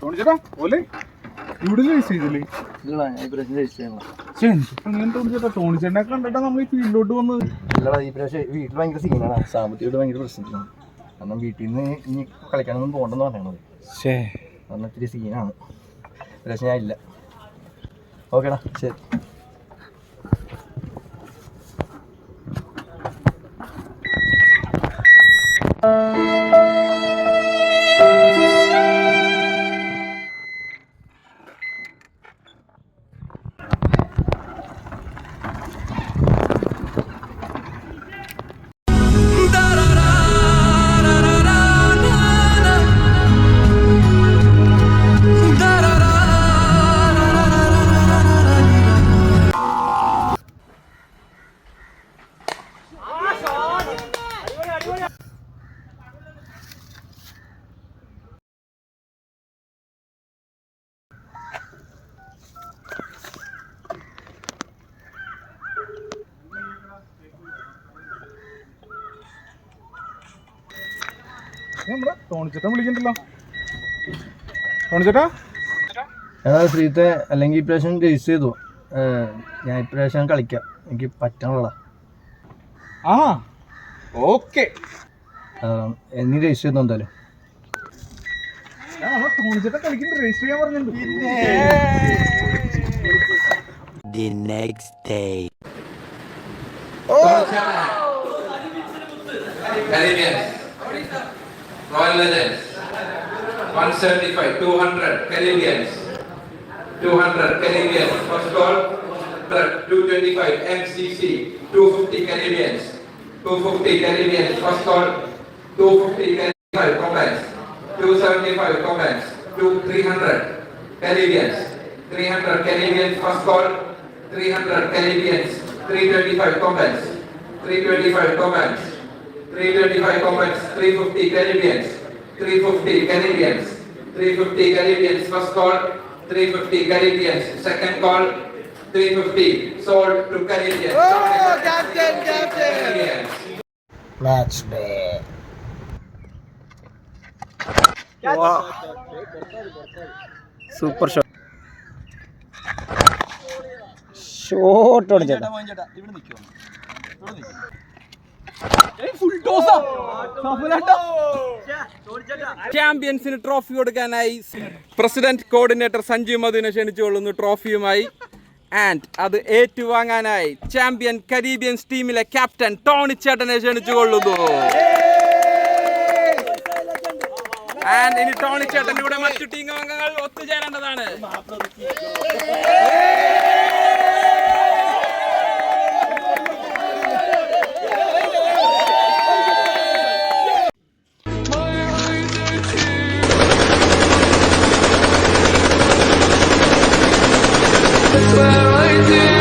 ടോണിച്ചേട്ടാ ഓലെ ഇവിടെ രജിസ്റ്റർ ചെയ്തില്ലേ? ഇല്ലടാ ഞാൻ ഈ പ്രാവശ്യം രജിസ്റ്റർ ചെയ്യണം പക്ഷേ എന്തിപ്പോ ഇങ്ങനെ ടോണിച്ചേട്ടാ ടോണിച്ചേട്ടനെ കണ്ടിട്ടാ നമ്മൾ ഈ ഫീൽഡിലോട്ട് വന്നത്. ഇല്ലടാ ഈ പ്രാവശ്യം വീട്ടിൽ ഭയങ്കര സീനാണ് സാമ്പത്തികമായിട്ട് ഭയങ്കര പ്രശ്നത്തിലാണ് കാരണം വീട്ടിൽ നിന്ന് ഇനി കളിക്കാനൊന്നും പോകണ്ടെന്ന് പറയണത് ശേ കാരണം ഇത്തിരി സീനാണ് പ്രാവശ്യം ഞാൻ ഇല്ല. ഓക്കേടാ ശരി. നമ്മുടെ ടോണിച്ചേട്ടൻ വിളിക്കണ്ടല്ലോ. ടോണിച്ചേട്ടാ? ഞാൻ ശ്രീത്തെ അല്ലെങ്കിൽ ഇപ്രാവശ്യം രജിസ്റ്റർ ചെയ്തു. ഞാൻ ഇപ്രാവശ്യം കളിക്കാം. എനിക്ക് പറ്റണുള്ള ആ ഓക്കെ. നീ രജിസ്റ്റർ ചെയ്തു എന്തായാലും? ടോണിച്ചേട്ടൻ കളിക്കുന്നത് രജിസ്റ്റർ ചെയ്യാൻ പറഞ്ഞിട്ടുണ്ട്. The next day. Caribbeans, Royal Legends, 175, 200 Caribbeans, 200 Caribbeans, first goal, 225 MCC, 250 Caribbeans, 250 Caribbeans, first goal, 250 Caribbeans, comments, 275 comments, 2 300 Caribbeans, 300 Caribbeans, first goal, 300 Caribbeans, 325 comments, 325 comments, 325 comments, 350 Canadians, 350 Canadians, 350 Canadians, first call, 350 Canadians, second call, 350, sold to Canadians. Oh, Captain, Captain! Match day. Wow. Super shot shot ചേട്ടാ ചാമ്പ്യൻസിന് trophy കൊടുക്കാനായി president coordinator Sanju മധുവിനെ ക്ഷണിച്ചുകൊള്ളുന്നു ട്രോഫിയുമായി and അത് ഏറ്റുവാങ്ങാനായി champion Caribbeans ടീമിലെ captain Tony ചേട്ടനെ ക്ഷണിച്ചുകൊള്ളുന്നു. ആൻഡ് ഇനി ടോണി ചേട്ടന്റെ കൂടെ മറ്റു ടീം അംഗങ്ങൾ ഒത്തുചേരേണ്ടതാണ്. Where I did